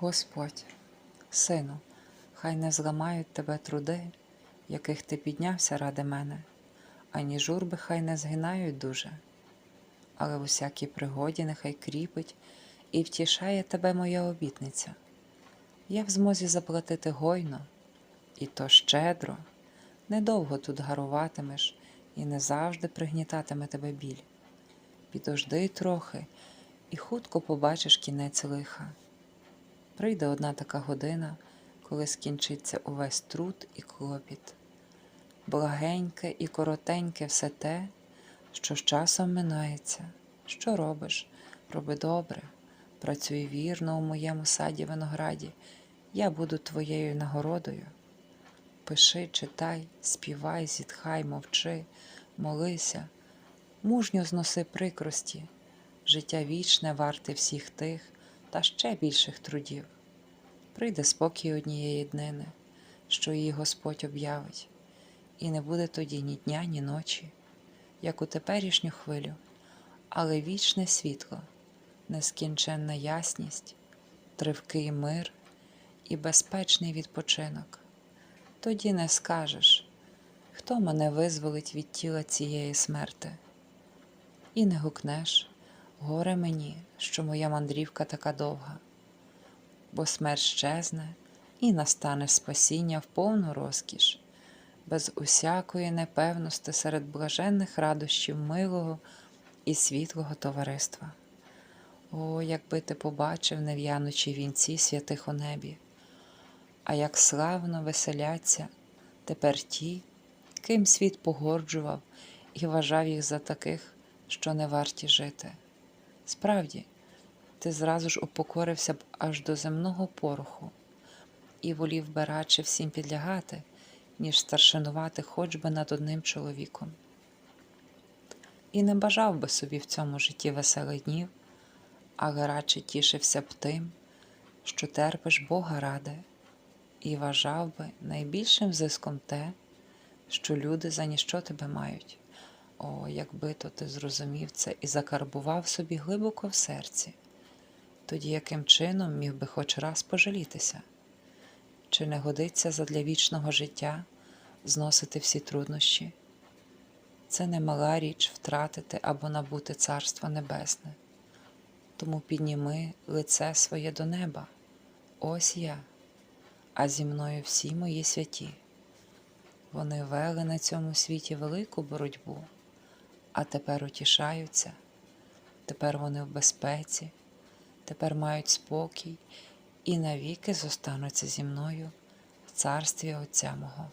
Господь, сину, хай не зламають тебе труди, яких ти піднявся ради мене, ані журби хай не згинають дуже, але в усякій пригоді нехай кріпить і втішає тебе моя обітниця. Я в змозі заплатити гойно, і то щедро, недовго тут гаруватимеш і не завжди пригнітатиме тебе біль. Підожди трохи, і хутко побачиш кінець лиха. Прийде одна така година, коли скінчиться увесь труд і клопіт. Благеньке і коротеньке все те, що з часом минається. Що робиш? Роби добре, працюй вірно у моєму саді винограді, я буду твоєю нагородою. Пиши, читай, співай, зітхай, мовчи, молися, мужньо зноси прикрості, життя вічне варте всіх тих та ще більших трудів. Прийде спокій однієї днини, що її Господь об'явить, і не буде тоді ні дня, ні ночі, як у теперішню хвилю, але вічне світло, нескінченна ясність, тривкий мир і безпечний відпочинок. Тоді не скажеш, хто мене визволить від тіла цієї смерти, і не гукнеш, горе мені, що моя мандрівка така довга, бо смерть щезне і настане спасіння в повну розкіш, без усякої непевності серед блаженних радощів милого і світлого товариства. О, якби ти побачив нев'янучі вінці святих у небі, а як славно веселяться тепер ті, ким світ погорджував і вважав їх за таких, що не варті жити. Справді, ти зразу ж упокорився б аж до земного пороху і волів би радше всім підлягати, ніж старшинувати хоч би над одним чоловіком. І не бажав би собі в цьому житті веселих днів, але радше тішився б тим, що терпиш Бога ради, і вважав би найбільшим зиском те, що люди за ніщо тебе мають. О, якби то ти зрозумів це і закарбував собі глибоко в серці, тоді яким чином міг би хоч раз пожалітися? Чи не годиться задля вічного життя зносити всі труднощі? Це не мала річ втратити або набути Царство Небесне. Тому підніми лице своє до неба. Ось я, а зі мною всі мої святі. Вони вели на цьому світі велику боротьбу, а тепер утішаються, тепер вони в безпеці, тепер мають спокій. І навіки зостануться зі мною в царстві Отця мого.